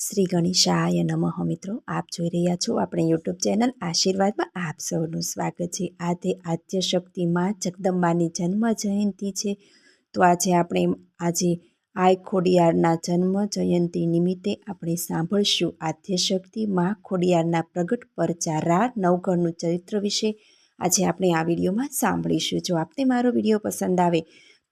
શ્રી ગણેશાય નમઃ મિત્રો, આપ જોઈ રહ્યા છો આપણે યુટ્યુબ ચેનલ આશીર્વાદમાં આપ સૌનું સ્વાગત છે. આજે આદ્ય શક્તિમાં જગદંબાની જન્મ જયંતિ છે. તો આજે આપણે આજે આય ખોડિયારના જન્મ જયંતિ નિમિત્તે આપણે સાંભળશું આદ્ય શક્તિ માં ખોડિયારના પ્રગટ પર ચારા નવઘરનું ચરિત્ર વિશે. આજે આપણે આ વિડીયોમાં સાંભળીશું. જો આપને મારો વીડિયો પસંદ આવે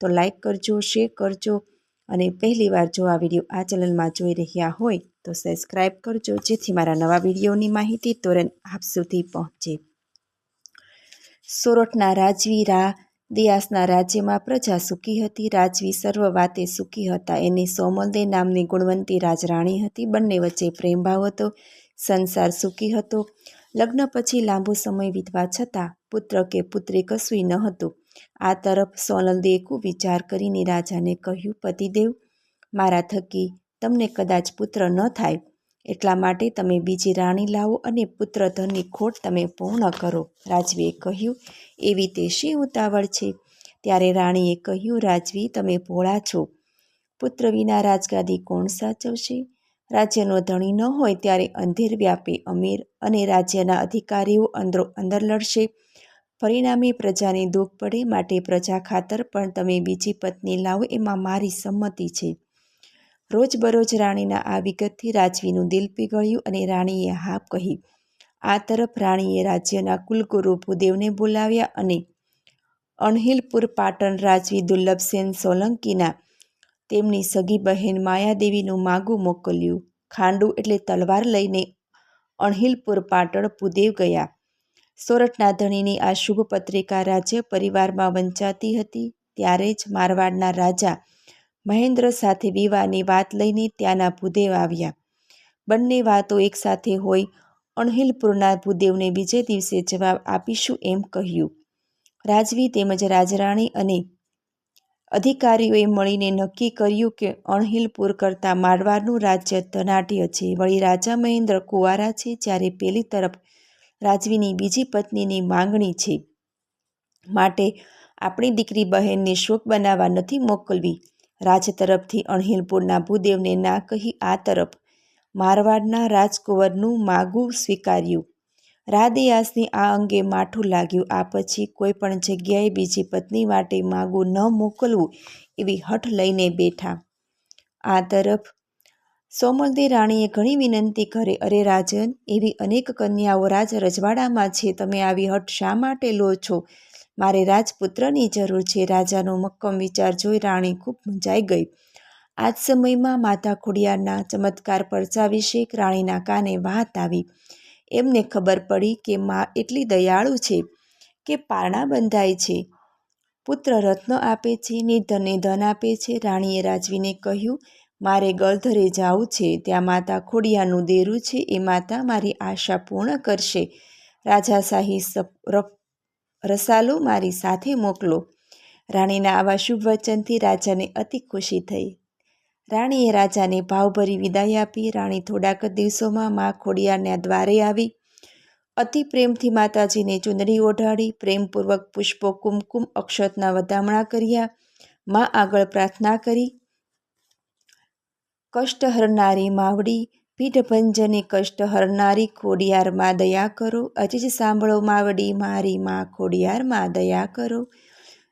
તો લાઈક કરજો, શેર કરજો. અને પહેલીવાર જો આ વીડિયો આ ચેનલમાં જોઈ રહ્યા હોય, તો સબસ્ક્રાઈબ કરજો, જેથી મારા નવા વિડીયોની માહિતી તુરંત આપ સુધી પહોંચે. સોરઠના રાજવી રા દિયાસના રાજ્યમાં પ્રજા સુખી હતી. રાજવી સર્વ વાતે સુખી હતા. એની સોમલદે નામની ગુણવંતી રાજરાણી હતી. બંને વચ્ચે પ્રેમભાવ હતો. સંસાર સુખી હતો. લગ્ન પછી લાંબો સમય વીતવા છતાં પુત્ર કે પુત્રી કશું ન હતું. આ તરફ સોનલદેએ વિચાર કરીને રાજાને કહ્યું, પતિદેવ, મારા થકી તમને કદાચ પુત્ર ન થાય, એટલા માટે તમે બીજી રાણી લાવો અને પુત્ર ધનની ખોટ તમે પૂર્ણ કરો. રાજવીએ કહ્યું, એવી તે શી ઉતાવળ છે? ત્યારે રાણીએ કહ્યું, રાજવી, તમે ભોળા છો. પુત્ર વિના રાજગાદી કોણ સાચવશે? રાજ્યનો ધણી ન હોય ત્યારે અંધેર વ્યાપે અમીર અને રાજ્યના અધિકારીઓ અંદરો, અંદર લડશે. પરિણામે પ્રજાને દુઃખ પડે માટે પ્રજા ખાતર પણ તમે બીજી પત્ની લાવો એમાં મારી સંમતિ છે. રોજબરોજ રાણીના આ વિગતથી રાજવીનું દિલ પીગળ્યું અને રાણીએ હા કહી, આ તરફ રાણીએ રાજ્યના કુલગુરુ ભૂદેવને બોલાવ્યા અને અણહિલપુર પાટણ રાજવી દુર્લભસેન સોલંકીના તેમની સગી બહેન માયાદેવીનું માગું મોકલ્યું. ખાંડુ એટલે તલવાર લઈને અણહિલપુર પાટણ ભૂદેવ ગયા. સોરઠના ધણીની આ શુભ પત્રિકા રાજ્ય પરિવારમાં વંચાતી હતી. ત્યારે જ મારવાડના રાજા મહેન્દ્ર સાથે વિવાહની વાત લઈને ત્યાંના ભૂદેવ આવ્યા. બંને વાતો એકસાથે હોય, અણહિલપુરના ભૂદેવને બીજે દિવસે જવાબ આપીશું એમ કહ્યું. રાજવી તેમજ રાજરાણી અને અધિકારીઓએ મળીને નક્કી કર્યું કે અણહિલપુર કરતાં મારવાડનું રાજ્ય ધનાઢ્ય છે. વળી રાજા મહેન્દ્ર કુંવારા છે જ્યારે પેલી તરફ રાજવીની બીજી પત્નીની માંગણી છે. માટે આપણી દીકરી બહેનને શોક બનાવવા નથી મોકલવી. રાજ તરફથી અણહિલપુરના ભૂદેવને ના કહી આ તરફ મારવાડના રાજકુંવરનું માગું સ્વીકાર્યું. રાદિયાસની આ અંગે માઠું લાગ્યું. આ પછી કોઈ પણ જગ્યાએ બીજી પત્ની માટે માગું ન મોકલવું એવી હઠ લઈને બેઠા. આ તરફ સોમલદે રાણીએ ઘણી વિનંતી કરે, અરે રાજન, એવી અનેક કન્યાઓ રાજ રજવાડામાં છે, તમે આવી હઠ શા માટે લો છો? મારે રાજપુત્રની જરૂર છે. રાજાનો મક્કમ વિચાર જોઈ રાણી ખૂબ મૂંઝાઈ ગઈ. આ જ સમયમાં માતા ખોડિયારના ચમત્કાર પરચા વિશે રાણીના કાને વાત આવી. એમને ખબર પડી કે મા એટલી દયાળુ છે કે પારણા બંધાય છે. પુત્ર રત્ન આપે છે નિર્ધનને ધન આપે છે, રાણીએ રાજવીને કહ્યું મારે ગળધરે જાવું છે, ત્યાં માતા ખોડિયાનું દેરું છે, એ માતા મારી આશા પૂર્ણ કરશે. રાજાશાહી રસાલો મારી સાથે મોકલો. રાણીના આવા શુભ વચનથી રાજાને અતિ ખુશી થઈ. રાણીએ રાજાને ભાવભરી વિદાય આપી. રાણી થોડાક દિવસોમાં મા ખોડિયાના દ્વારે આવી. અતિ પ્રેમથી માતાજીને ચુંદડી ઓઢાડી. પ્રેમપૂર્વક પુષ્પો કુમકુમ અક્ષતના વધામણા કર્યા. મા આગળ પ્રાર્થના કરી. કષ્ટ હરનારી માવડી, પીઠભંજને કષ્ટ હરનારી ખોડિયારમાં દયા કરો. અજીજ સાંભળો માવડી, મારી માં ખોડિયારમાં દયા કરો.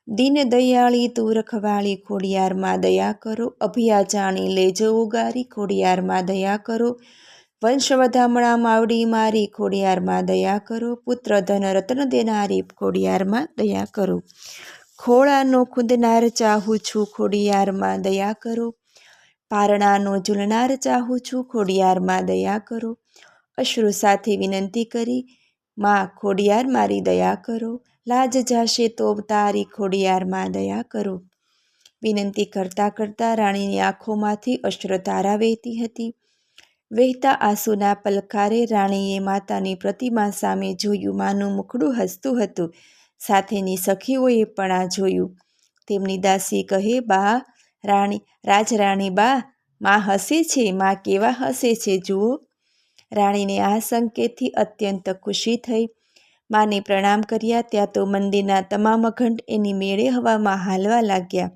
દિન દયાળી તું રખવાળી ખોડિયારમાં દયા કરો. અભિયા જાણી લેજો ઉગારી ખોડિયારમાં દયા કરો. વંશ વધામણા માવડી, મારી ખોડિયારમાં દયા કરો. પુત્ર ધન રત્ન દેનારી ખોડિયારમાં દયા કરો. ખોળાનો ખુદનાર ચાહું છું ખોડિયારમાં દયા કરો. પારણાનો ઝૂલનાર ચાહું છું, ખોડિયારમાં દયા કરો. અશ્રુ સાથે વિનંતી કરી, માં, ખોડિયાર મારી દયા કરો. લાજ જાશે તો તારી ખોડિયારમાં દયા કરો. વિનંતી કરતાં કરતાં રાણીની આંખોમાંથી અશ્રતારા વહેતી હતી. વહેતા આંસુના પલકારે રાણીએ માતાની પ્રતિમા સામે જોયું. માનું મુખડું હસતું હતું. સાથેની સખીઓએ પણ આ જોયું. તેમની દાસી કહે, બા રાણી, રાજરાણી બા, માં હસે છે, માં કેવા હસે છે જુઓ. રાણીને આ સંકેતથી અત્યંત ખુશી થઈ. માને પ્રણામ કર્યા, ત્યાં તો મંદિરના તમામ ઘંટ એની મેળે હવામાં હાલવા લાગ્યા.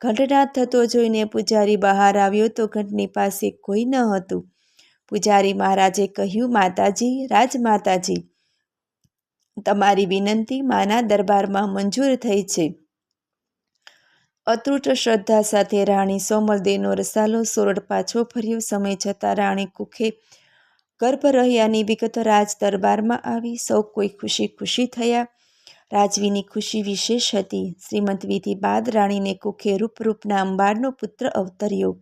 ઘંટનાદ થતો જોઈને પૂજારી બહાર આવ્યો તો ઘંટની પાસે કોઈ ન હતું. પૂજારી મહારાજે કહ્યું, માતાજી, રાજમાતાજી, તમારી વિનંતી માના દરબારમાં મંજૂર થઈ છે. અતૂટ શ્રદ્ધા સાથે રાણી સોમલદેનો રસાલો સોરઠ પાછો ફર્યો. સમય જતાં રાણી કુખે ગર્ભ રહ્યાની વિગત રાજ દરબારમાં આવી. સૌ કોઈ ખુશી ખુશી થયા. રાજવીની ખુશી વિશેષ હતી. શ્રીમંત વિધિ બાદ રાણીને કુખે રૂપરૂપના અંબારનો પુત્ર અવતર્યો.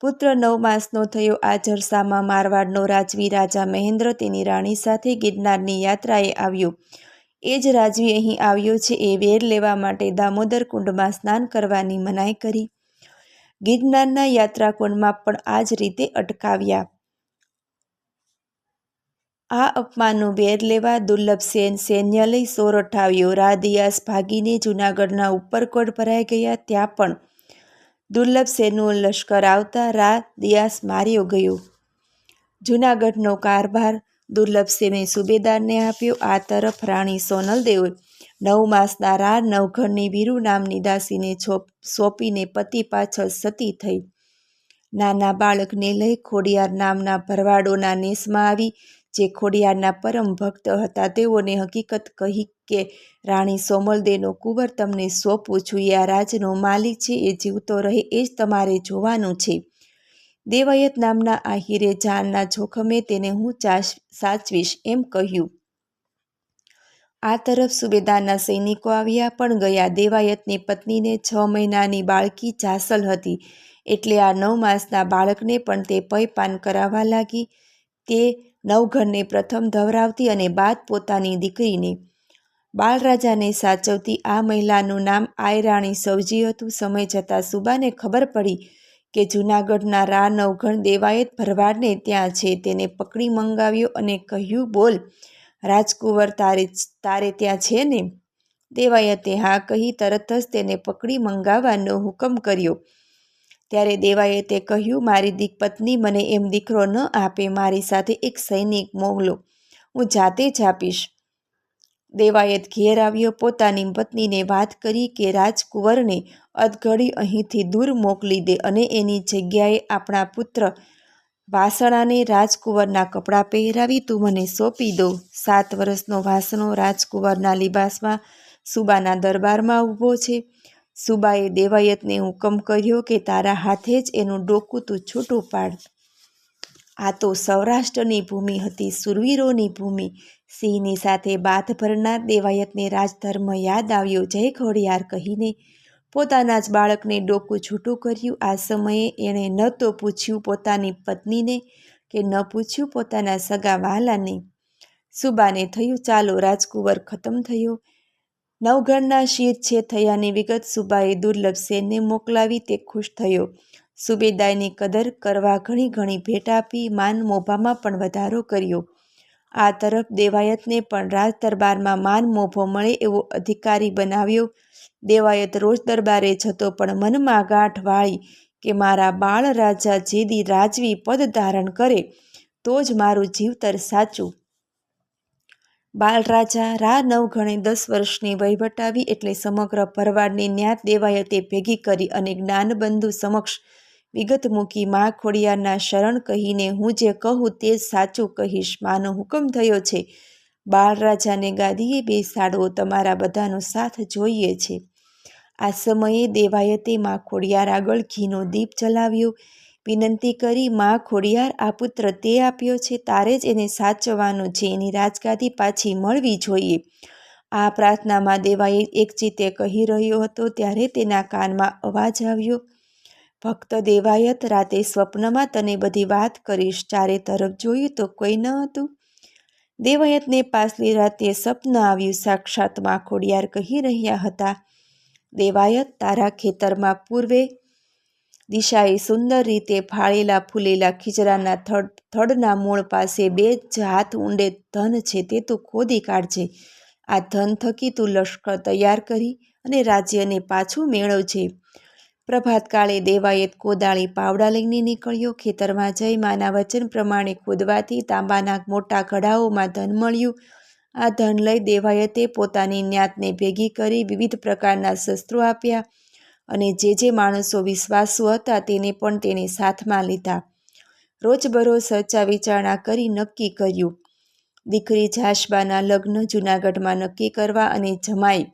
પુત્ર નવ માસનો થયો. આ જરસામાં મારવાડનો રાજવી રાજા મહેન્દ્ર તેની રાણી સાથે ગિરનારની યાત્રાએ આવ્યો. એ જ રાજવી અહીં આવ્યો છે એ વેર લેવા માટે દામોદર કુંડમાં સ્નાન કરવાની મનાઈ કરી. ગિરનારના યાત્રાકુંડમાં પણ આ જ રીતે અટકાવ્યા. આ અપમાનનું વેર લેવા દુર્લભસેન સૈન્ય લઈ સોર આવ્યો રાદિયાસ ભાગીને જૂનાગઢના ઉપરકોટ ભરાઈ ગયા. ત્યાં પણ દુર્લભસેનનું લશ્કર આવતા રા દિયાસ માર્યો ગયો. જૂનાગઢનો કારભાર દુર્લભસેને સુબેદારને આપ્યો. આ તરફ રાણી સોનલદેવે નવ માસના રા નવઘરની વીરુ નામની દાસીને સોંપીને પતિ પાછળ સતી થઈ. નાના બાળકને લઈ ખોડિયાર નામના ભરવાડોના નેસમાં આવી. જે ખોડિયારના પરમ ભક્ત હતા, તેઓને હકીકત કહી કે રાણી સોમલદેવનો કુંવર તમને સોંપું છું. એ આ રાજનો માલિક છે, એ જીવતો રહે, એ જ તમારે જોવાનું છે. દેવાયત નામના આહિરે હીરે જાનના જોખમે તેને હું સાચવીશ એમ કહ્યું. આ તરફ સુબેદારના સૈનિકો આવ્યા પણ ગયા. દેવાયતની પત્નીને છ મહિનાની બાળકી જાસલ હતી. એટલે આ નવ માસના બાળકને પણ તે પૈપાન કરાવવા લાગી. તે નવઘરને પ્રથમ ધવરાવતી અને બાદ પોતાની દીકરીને. બાળરાજાને સાચવતી આ મહિલાનું નામ આયરાણી સવજી હતું. સમય જતાં સુબાને ખબર પડી કે જૂનાગઢના રા નવઘણ દેવાયત ભરવાડને ત્યાં છે. તેને પકડી મંગાવ્યો અને કહ્યું, બોલ, રાજકુંવર તારે તારે ત્યાં છે ને? દેવાયતે હા કહી તરત જ તેને પકડી મંગાવવાનો હુકમ કર્યો. ત્યારે દેવાયતે કહ્યું, મારી દીકપત્ની મને એમ દીકરો ન આપે, મારી સાથે એક સૈનિક મોકલો હું જાતે જ આપીશ. દેવાયત ઘેર આવ્યો, પોતાની પત્નીને વાત કરી કે, રાજકુંવરને અધઘડી અહીંથી દૂર મોકલી દે અને એની જગ્યાએ આપણા પુત્ર વાસણાને રાજકુંવરના કપડાં પહેરાવી તું મને સોંપી દો. સાત વર્ષનો વાસણો રાજકુંવરના લિબાસમાં સુબાના દરબારમાં ઊભો છે. સુબાએ દેવાયતને હુકમ કર્યો કે, તારા હાથે જ એનું ડોકું તું છૂટું પાડ. આ તો સૌરાષ્ટ્રની ભૂમિ હતી, સુરવીરોની ભૂમિ. સિંહની સાથે બાથ ભરનાર દેવાયતને રાજધર્મ યાદ આવ્યો. જય ખોડિયાર કહીને પોતાના જ બાળકને ડોકું છૂટું કર્યું. આ સમયે એણે ન તો પૂછ્યું પોતાની પત્નીને કે ન પૂછ્યું પોતાના સગા વાલાને સુબાને થયું, ચાલો રાજકુંવર ખતમ થયો. નવઘણના છે થયાની વિગત સુબાએ દુર્લભ સેનને મોકલાવી તે ખુશ થયો. સુબેદાયની કદર કરવા ઘણી ઘણી ભેટ આપી, માન મોભામાં પણ વધારો કર્યો. આ તરફ દેવાયતને પણ રાજ દરબારમાં માન મોભો મળે એવો અધિકારી બનાવ્યો. દેવાયત રોજ દરબારે જતો પણ મનમાં ગાંઠ વાળી કે મારા બાળ રાજા જેદી રાજવી પદ ધારણ કરે, તો જ મારું જીવતર સાચું. બાલરાજા રા નવઘણે દસ વર્ષની વહીવટાવી એટલે સમગ્ર ભરવાડની ન્યાત દેવાયતે ભેગી કરી અને જ્ઞાનબંધુ સમક્ષ વિગત મૂકી મા ખોડિયારના શરણ કહીને, હું જે કહું તે સાચું કહીશ. માનો હુકમ થયો છે. બાળરાજાને ગાદીએ બેસાડવો તમારા બધાનો સાથ જોઈએ છે. આ સમયે દેવાયતે મા ખોડિયાર આગળ ઘીનો દીપ જલાવ્યો. વિનંતી કરી મા ખોડિયાર આ પુત્ર તે આપ્યો છે. તારે જ એને સાચવવાનો છે. એની રાજગાદી પાછી મળવી જોઈએ. આ પ્રાર્થનામાં દેવાએ એક ચિત્તે કહી રહ્યો હતો. ત્યારે તેના કાનમાં અવાજ આવ્યો. ભક્ત દેવાયત રાતે સ્વપ્નમાં તને બધી વાત કરીશ. ચારે તરફ જોયું તો કોઈ ન હતું. દેવાયતને પાછલી રાતે સપન આવ્યું. સાક્ષાતમાં ખોડિયાર કહી રહ્યા હતા, દેવાયત, તારા ખેતરમાં પૂર્વે દિશાએ સુંદર રીતે ફાળેલા ફૂલેલા ખીચરાના થડ, થડના મૂળ પાસે બે જ હાથ ઊંડે ધન છે તે તું ખોદી કાઢજે. આ ધન થકી તું લશ્કર તૈયાર કરી અને રાજ્યને પાછું મેળવજે. પ્રભાતકાળે દેવાયત કોદાળી પાવડા લઈને નીકળ્યો. ખેતરમાં જઈ માના વચન પ્રમાણે ખોદવાથી તાંબાના મોટા ઘડાઓમાં ધન મળ્યું. આ ધન લઈ દેવાયતે પોતાની જ્ઞાતને ભેગી કરી વિવિધ પ્રકારના શસ્ત્રો આપ્યા અને જે જે માણસો વિશ્વાસુ હતા તેને પણ તેને સાથમાં લીધા. રોજબરોજ ચર્ચા વિચારણા કરી નક્કી કર્યું. દીકરી જાશબાના લગ્ન જૂનાગઢમાં નક્કી કરવા અને જમાઈ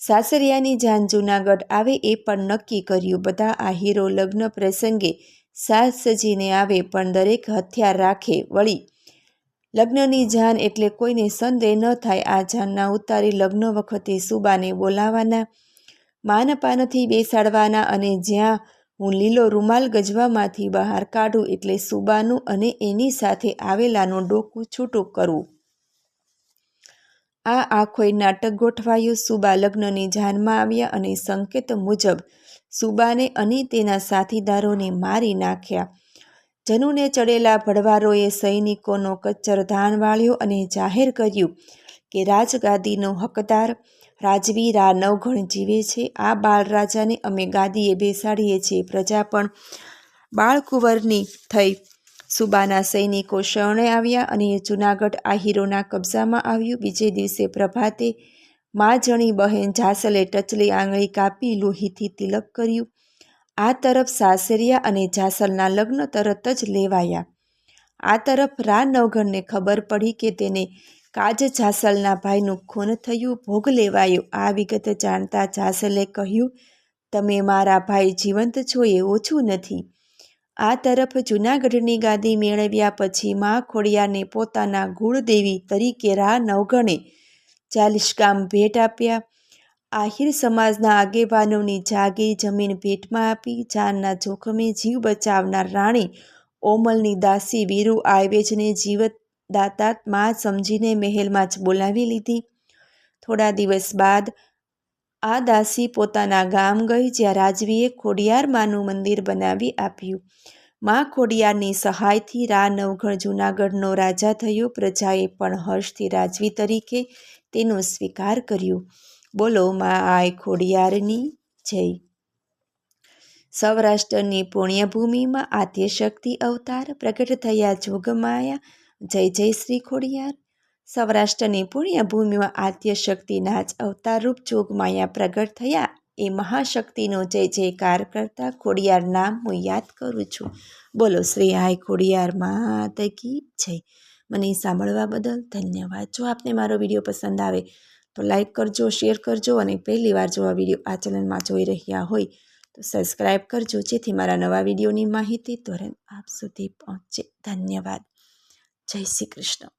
સાસરિયાની જાન જૂનાગઢ આવે એ પણ નક્કી કર્યું. બધા આહીરો લગ્ન પ્રસંગે સાજ સજીને આવે પણ દરેક હથિયાર રાખે વળી. લગ્નની જાન એટલે કોઈને સંદેહ ન થાય. આ જાનના ઉતારી લગ્ન વખતે સુબાને બોલાવાના માનપાનથી બેસાડવાના અને જ્યાં હું લીલો રૂમાલ ગજવામાંથી બહાર કાઢું એટલે સુબાનું અને એની સાથે આવેલાનું ડોકું છૂટું કરવું આ આખોય નાટક ગોઠવાયું સુબા લગ્નની જાનમાં આવ્યા અને સંકેત મુજબ સુબાને અને તેના સાથીદારોને મારી નાખ્યા. જનુને ચડેલા ભડવારોએ સૈનિકોનો કચ્ચર ધાન વાળ્યો અને જાહેર કર્યું કે રાજગાદીનો હકદાર રાજવી રા નવઘણ જીવે છે. આ બાળરાજાને અમે ગાદીએ બેસાડીએ છીએ. પ્રજા પણ બાળકુંવરની થઈ સુબાના સૈનિકો શરણે આવ્યા અને જૂનાગઢ આહીરોના કબજામાં આવ્યું. બીજે દિવસે પ્રભાતે મા જણી બહેન જાસલે ટચલી આંગળી કાપી લોહીથી તિલક કર્યું. આ તરફ સાસરિયા અને જાસલના લગ્ન તરત જ લેવાયા. આ તરફ રા નવઘણને ખબર પડી કે તેને કાજ જાસલના ભાઈનું ખૂન થયું. ભોગ લેવાયો. આ વિગત જાણતા જાસલે કહ્યું, તમે મારા ભાઈ જીવંત છો એ ઓછું નથી. આ તરફ જૂનાગઢની ગાદી મેળવ્યા પછી મા ખોડિયાને પોતાના ગુળદેવી તરીકે રા નવગણે. ચાલીસ ગામ ભેટ આપ્યા. આહિર સમાજના આગેવાનોની જાગી જમીન ભેટમાં આપી. જાનના જોખમે જીવ બચાવનાર રાણી ઓમલની દાસી વીરુ આયવેજને જીવત દાતાતમાં સમજીને મહેલમાં જ બોલાવી લીધી. થોડા દિવસ બાદ આ દાસી પોતાના ગામ ગઈ જ્યાં રાજવીએ ખોડિયાર માનું મંદિર બનાવી આપ્યું. મા ખોડિયારની સહાયથી રા નવઘણ જૂનાગઢનો રાજા થયો. પ્રજાએ પણ હર્ષથી રાજવી તરીકે તેનો સ્વીકાર કર્યો. બોલો, મા આય ખોડિયારની જય. સૌરાષ્ટ્રની પુણ્યભૂમિમાં આદ્યશક્તિ અવતાર પ્રગટ થયા. જોગમાયા. જય જય શ્રી ખોડિયાર. સૌરાષ્ટ્રની પુણ્યભૂમિમાં આદ્યશક્તિના જ અવતારરૂપ જોગમાયા પ્રગટ થયા. એ મહાશક્તિનો જય જયકાર કરતા ખોડિયાર નામ હું યાદ કરું છું. બોલો, શ્રી હાય ખોડિયાર માત કી જય. મને સાંભળવા બદલ ધન્યવાદ. જો આપને મારો વીડિયો પસંદ આવે તો લાઈક કરજો, શેર કરજો અને પહેલી વાર જો આ વીડિયો આ ચેનલમાં જોઈ રહ્યા હોય તો સબસ્ક્રાઈબ કરજો, જેથી મારા નવા વિડીયોની માહિતી તુરંત આપ સુધી પહોંચે. ધન્યવાદ. જય શ્રી કૃષ્ણ.